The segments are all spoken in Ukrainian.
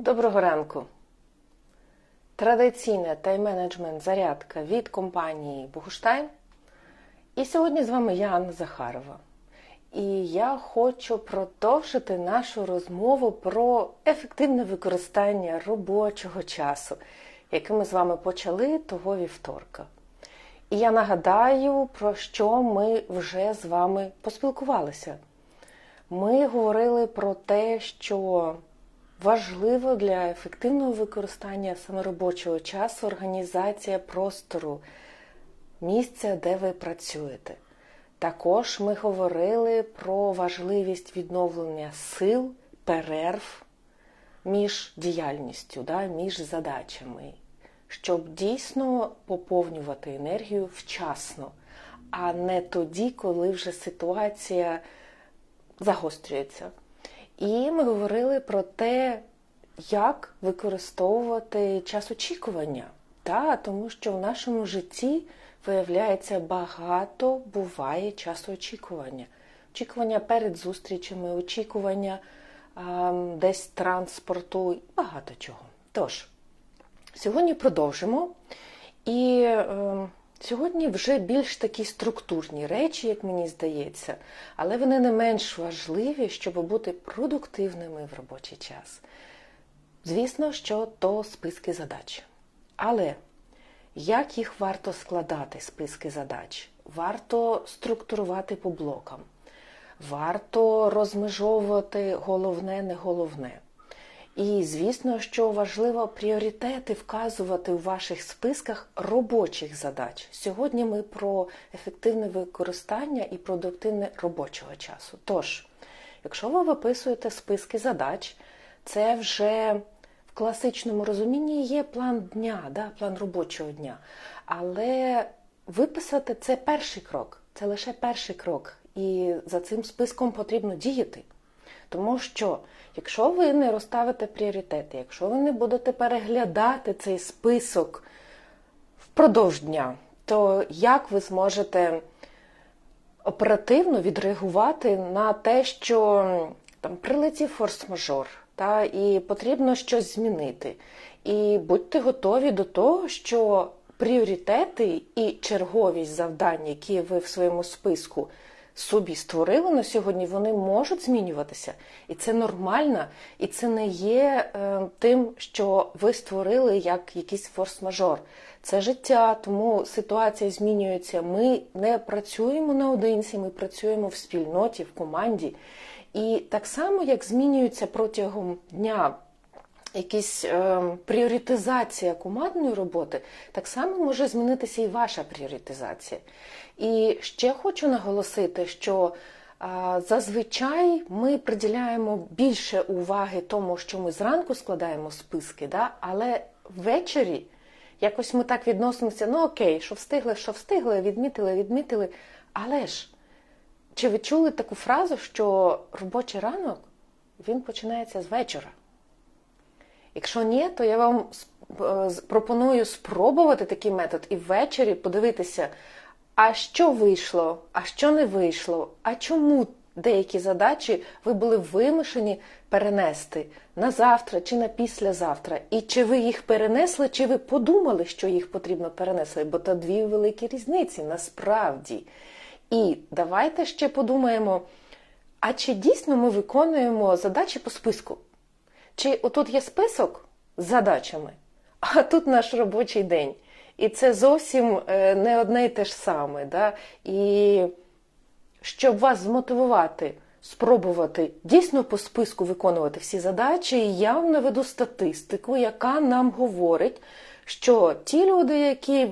Доброго ранку. Традиційна тайм-менеджмент зарядка від компанії Богуштайм. І сьогодні з вами я, Анна Захарова. І я хочу продовжити нашу розмову про ефективне використання робочого часу, яке ми з вами почали того вівторка. І я нагадаю, про що ми вже з вами поспілкувалися. Ми говорили про те, що важливо для ефективного використання саме робочого часу організація простору, місця, де ви працюєте. Також ми говорили про важливість відновлення сил, перерв між діяльністю, да, між задачами, щоб дійсно поповнювати енергію вчасно, а не тоді, коли вже ситуація загострюється. І ми говорили про те, як використовувати час очікування. Та, тому що в нашому житті виявляється багато буває часу очікування. Очікування перед зустрічами, очікування а, десь транспорту і багато чого. Тож, сьогодні продовжимо. І е, сьогодні вже більш такі структурні речі, як мені здається, але вони не менш важливі, щоб бути продуктивними в робочий час. Звісно, що то списки задач. Але як їх варто складати, списки задач? Варто структурувати по блокам, варто розмежовувати головне, не головне. І, звісно, що важливо пріоритети вказувати у ваших списках робочих задач. Сьогодні ми про ефективне використання і продуктивне робочого часу. Тож, якщо ви виписуєте списки задач, це вже в класичному розумінні є план дня, да, план робочого дня. Але виписати це перший крок, це лише перший крок. І за цим списком потрібно діяти. Тому що, якщо ви не розставите пріоритети, якщо ви не будете переглядати цей список впродовж дня, то як ви зможете оперативно відреагувати на те, що там прилетів форс-мажор, та, і потрібно щось змінити. І будьте готові до того, що пріоритети і черговість завдань, які ви в своєму списку собі створили на сьогодні, вони можуть змінюватися. І це нормально, і це не є е, тим, що ви створили як якийсь форс-мажор. Це життя, тому ситуація змінюється. Ми не працюємо наодинці, ми працюємо в спільноті, в команді. І так само, як змінюється протягом дня якась е, пріоритизація командної роботи, так само може змінитися і ваша пріоритизація. І ще хочу наголосити, що е, зазвичай ми приділяємо більше уваги тому, що ми зранку складаємо списки, да? але ввечері якось ми так відносимося: ну окей, що встигли, що встигли, відмітили, відмітили. Але ж, чи ви чули таку фразу, що робочий ранок він починається з вечора? Якщо ні, то я вам пропоную спробувати такий метод і ввечері подивитися, а що вийшло, а що не вийшло, а чому деякі задачі ви були вимушені перенести на завтра чи на післязавтра. І чи ви їх перенесли, чи ви подумали, що їх потрібно перенесли, бо то дві великі різниці насправді. І давайте ще подумаємо, а чи дійсно ми виконуємо задачі по списку? Чи отут є список з задачами, а тут наш робочий день. І це зовсім е, не одне і те ж саме. Да? І щоб вас змотивувати, спробувати дійсно по списку виконувати всі задачі, я вам наведу статистику, яка нам говорить, що ті люди, які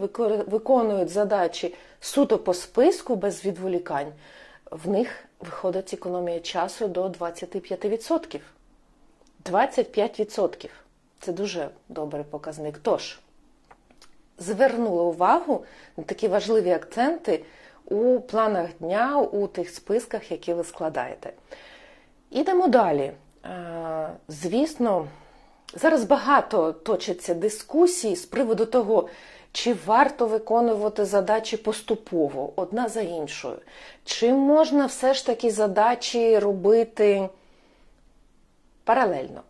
виконують задачі суто по списку без відволікань, в них виходить економія часу до 25%. 25%. Це дуже добрий показник. Тож, звернула увагу на такі важливі акценти у планах дня, у тих списках, які ви складаєте. Ідемо далі. Е, звісно, зараз багато точиться дискусій з приводу того, чи варто виконувати задачі поступово, одна за іншою, чи можна все ж таки задачі робити паралельно.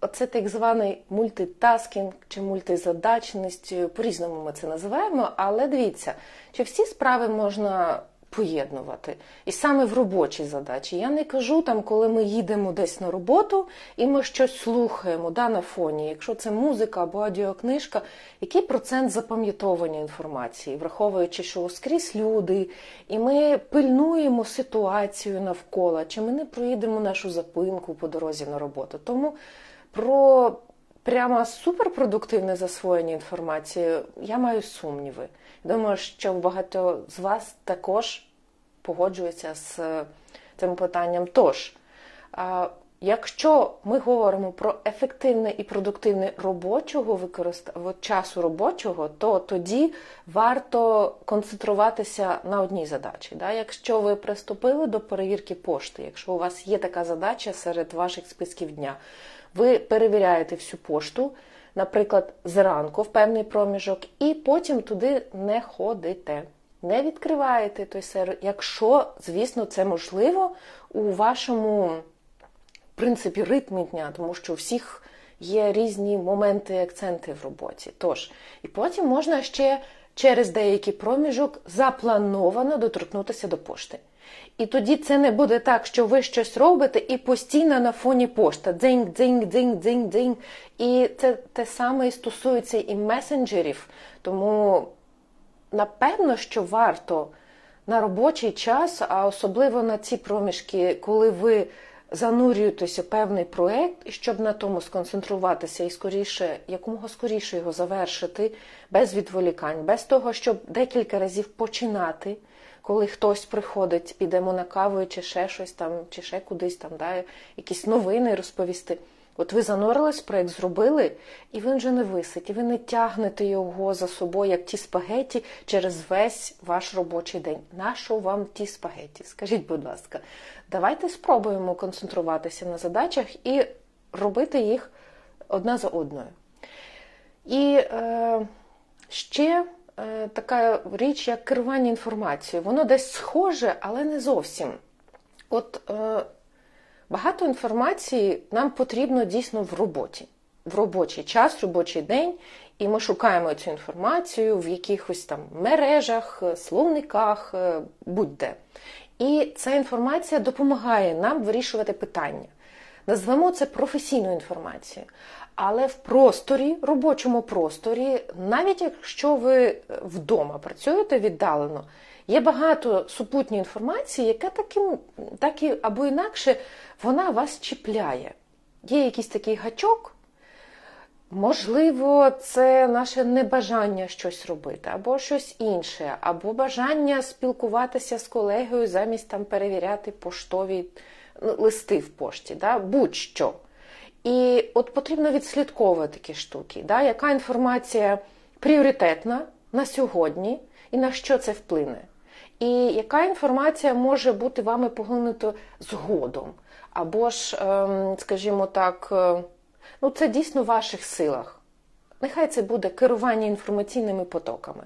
Оце так званий мультитаскінг чи мультизадачність, по-різному ми це називаємо, але дивіться, чи всі справи можна поєднувати. І саме в робочій задачі. Я не кажу там, коли ми їдемо десь на роботу і ми щось слухаємо да, на фоні. Якщо це музика або аудіокнижка, який процент запам'ятовування інформації, враховуючи, що скрізь люди, і ми пильнуємо ситуацію навколо, чи ми не проїдемо нашу запинку по дорозі на роботу. Тому про прямо суперпродуктивне засвоєння інформації я маю сумніви. Думаю, що багато з вас також погоджуються з цим питанням. Тож, якщо ми говоримо про ефективне і продуктивне робочого використання часу робочого, то тоді варто концентруватися на одній задачі. Да? Якщо ви приступили до перевірки пошти, якщо у вас є така задача серед ваших списків дня, ви перевіряєте всю пошту наприклад, зранку в певний проміжок, і потім туди не ходите. Не відкриваєте той сервер, якщо, звісно, це можливо у вашому принципі ритмі дня, тому що у всіх є різні моменти і акценти в роботі. Тож, і потім можна ще через деякий проміжок заплановано доторкнутися до пошти. І тоді це не буде так, що ви щось робите і постійно на фоні пошта. Дзинь, дзинь, дзинь, дзинь, дзинь. І це те саме і стосується і месенджерів. Тому напевно, що варто на робочий час, а особливо на ці проміжки, коли ви занурюєтеся в певний проект, щоб на тому сконцентруватися і скоріше, якомога скоріше його завершити, без відволікань, без того, щоб декілька разів починати коли хтось приходить, підемо на каву, чи ще щось там, чи ще кудись там, да, якісь новини розповісти. От ви занурились, проєкт зробили, і він вже не висить, і ви не тягнете його за собою, як ті спагеті, через весь ваш робочий день. Нащо вам ті спагеті? Скажіть, будь ласка, давайте спробуємо концентруватися на задачах і робити їх одна за одною. І е, ще Е, така річ, як керування інформацією. Воно десь схоже, але не зовсім. От е, багато інформації нам потрібно дійсно в роботі, в робочий час, робочий день, і ми шукаємо цю інформацію в якихось там мережах, словниках, е, будь-де. І ця інформація допомагає нам вирішувати питання. Назвемо це професійною інформацією. Але в просторі, робочому просторі, навіть якщо ви вдома працюєте віддалено, є багато супутньої інформації, яка таким, так і або інакше вона вас чіпляє. Є якийсь такий гачок, можливо, це наше небажання щось робити, або щось інше, або бажання спілкуватися з колегою замість там перевіряти поштові листи в пошті, да? будь-що. І от потрібно відслідковувати такі штуки, да? яка інформація пріоритетна на сьогодні і на що це вплине. І яка інформація може бути вами поглинута згодом? Або ж, ем, скажімо так, е, ну це дійсно в ваших силах. Нехай це буде керування інформаційними потоками.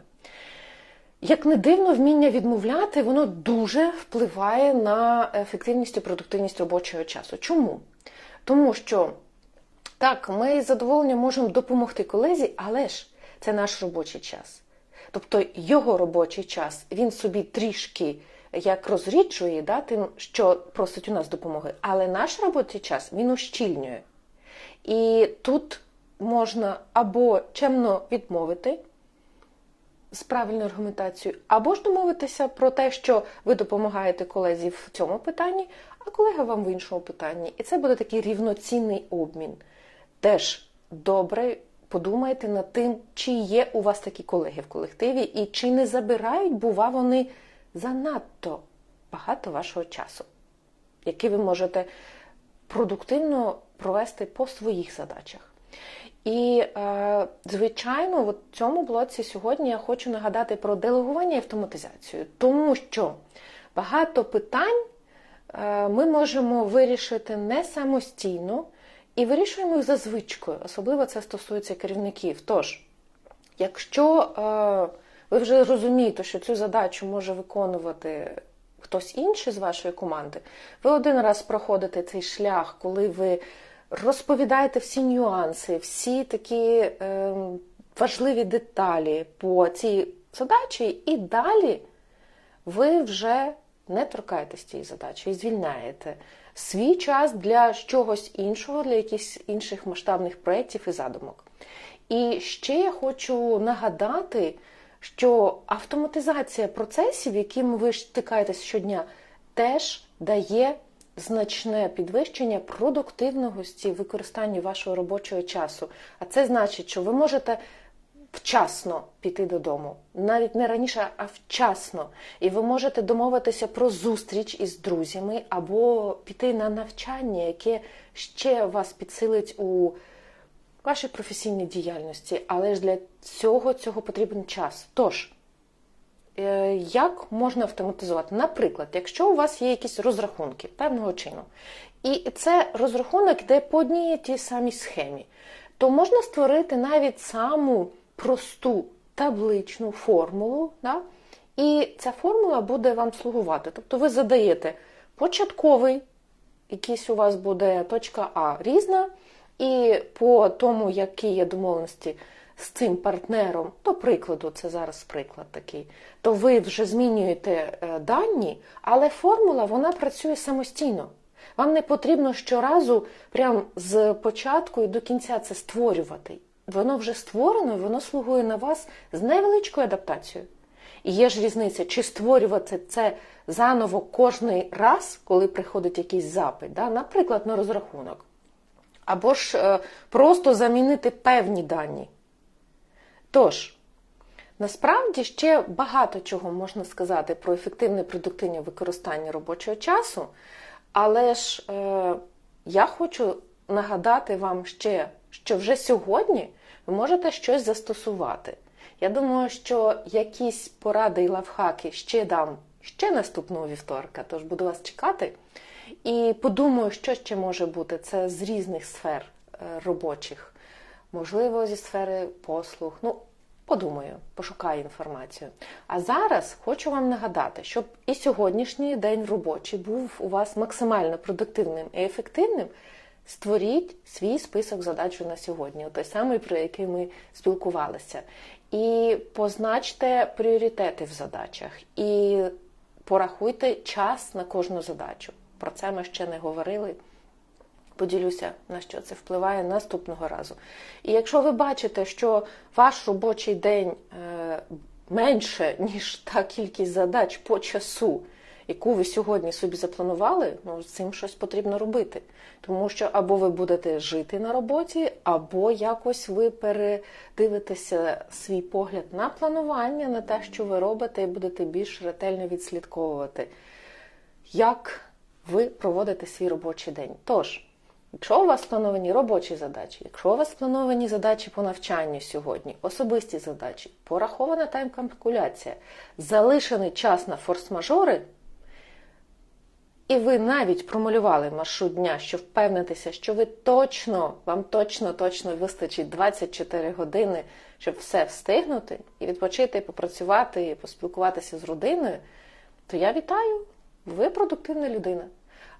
Як не дивно, вміння відмовляти, воно дуже впливає на ефективність і продуктивність робочого часу. Чому? Тому що так, ми з задоволенням можемо допомогти колезі, але ж це наш робочий час. Тобто його робочий час він собі трішки як розріджує, да, тим, що просить у нас допомоги, але наш робочий час він ущільнює. І тут можна або чемно відмовити з правильною аргументацією, або ж домовитися про те, що ви допомагаєте колезі в цьому питанні, а колега вам в іншому питанні. І це буде такий рівноцінний обмін. Теж добре подумайте над тим, чи є у вас такі колеги в колективі, і чи не забирають, бува, вони занадто багато вашого часу, який ви можете продуктивно провести по своїх задачах. І, е, звичайно, в цьому блоці сьогодні я хочу нагадати про делегування і автоматизацію, тому що багато питань е, ми можемо вирішити не самостійно і вирішуємо їх за звичкою. Особливо це стосується керівників. Тож, якщо е, ви вже розумієте, що цю задачу може виконувати хтось інший з вашої команди, ви один раз проходите цей шлях, коли ви розповідаєте всі нюанси, всі такі е, важливі деталі по цій задачі, і далі ви вже не торкаєтесь цієї задачі і звільняєте свій час для чогось іншого, для якихось інших масштабних проєктів і задумок. І ще я хочу нагадати, що автоматизація процесів, якими ви стикаєтесь щодня, теж дає значне підвищення продуктивності використання вашого робочого часу. А це значить, що ви можете вчасно піти додому, навіть не раніше, а вчасно. І ви можете домовитися про зустріч із друзями або піти на навчання, яке ще вас підсилить у вашій професійній діяльності, але ж для цього цього потрібен час. Тож, як можна автоматизувати? Наприклад, якщо у вас є якісь розрахунки певного чину, і це розрахунок йде по одній тій самій схемі, то можна створити навіть саму просту табличну формулу, да? і ця формула буде вам слугувати. Тобто ви задаєте початковий, якийсь у вас буде точка А різна, і по тому, які є домовленості з цим партнером, до прикладу, це зараз приклад такий, то ви вже змінюєте е, дані, але формула вона працює самостійно. Вам не потрібно щоразу, прям з початку і до кінця це створювати. Воно вже створено, воно слугує на вас з невеличкою адаптацією. І є ж різниця, чи створювати це заново кожний раз, коли приходить якийсь запит, да? наприклад, на розрахунок. Або ж е, просто замінити певні дані. Тож, насправді ще багато чого можна сказати про ефективне продуктивне використання робочого часу, але ж е, я хочу нагадати вам ще, що вже сьогодні ви можете щось застосувати. Я думаю, що якісь поради і лавхаки ще дам ще наступного вівторка, тож буду вас чекати. І подумаю, що ще може бути. Це з різних сфер е, робочих, можливо, зі сфери послуг. Ну, подумаю, пошукаю інформацію. А зараз хочу вам нагадати, щоб і сьогоднішній день робочий був у вас максимально продуктивним і ефективним. Створіть свій список задач на сьогодні, той самий, про який ми спілкувалися. І позначте пріоритети в задачах, і порахуйте час на кожну задачу. Про це ми ще не говорили. Поділюся, на що це впливає наступного разу. І якщо ви бачите, що ваш робочий день е, менше, ніж та кількість задач по часу, яку ви сьогодні собі запланували, ну з цим щось потрібно робити. Тому що або ви будете жити на роботі, або якось ви передивитеся свій погляд на планування, на те, що ви робите, і будете більш ретельно відслідковувати, як ви проводите свій робочий день. Тож. Якщо у вас сплановані робочі задачі, якщо у вас сплановані задачі по навчанню сьогодні, особисті задачі, порахована тайм-калькуляція, залишений час на форс-мажори, і ви навіть промалювали маршрут дня, щоб впевнитися, що ви точно, вам точно, точно вистачить 24 години, щоб все встигнути, і відпочити, і попрацювати, і поспілкуватися з родиною, то я вітаю, ви продуктивна людина.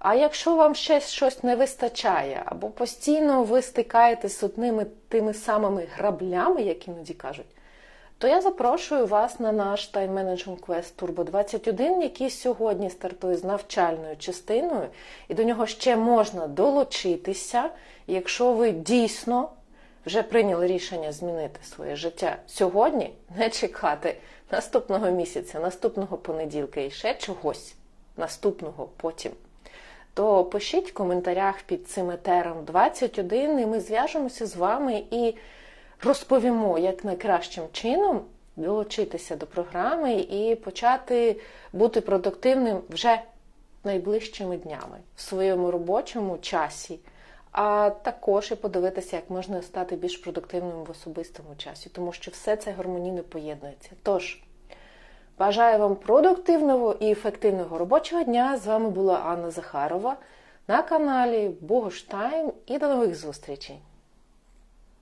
А якщо вам ще щось не вистачає, або постійно ви стикаєтесь з одними тими самими граблями, як іноді кажуть, то я запрошую вас на наш Time Management Quest Turbo 21, який сьогодні стартує з навчальною частиною, і до нього ще можна долучитися, якщо ви дійсно вже прийняли рішення змінити своє життя сьогодні, не чекати наступного місяця, наступного понеділка і ще чогось наступного потім то пишіть в коментарях під цим етером 21, і ми зв'яжемося з вами і розповімо, як найкращим чином долучитися до програми і почати бути продуктивним вже найближчими днями в своєму робочому часі. А також і подивитися, як можна стати більш продуктивним в особистому часі, тому що все це гармонійно поєднується. Тож. Бажаю вам продуктивного і ефективного робочого дня. З вами була Анна Захарова на каналі Богоштайм і до нових зустрічей!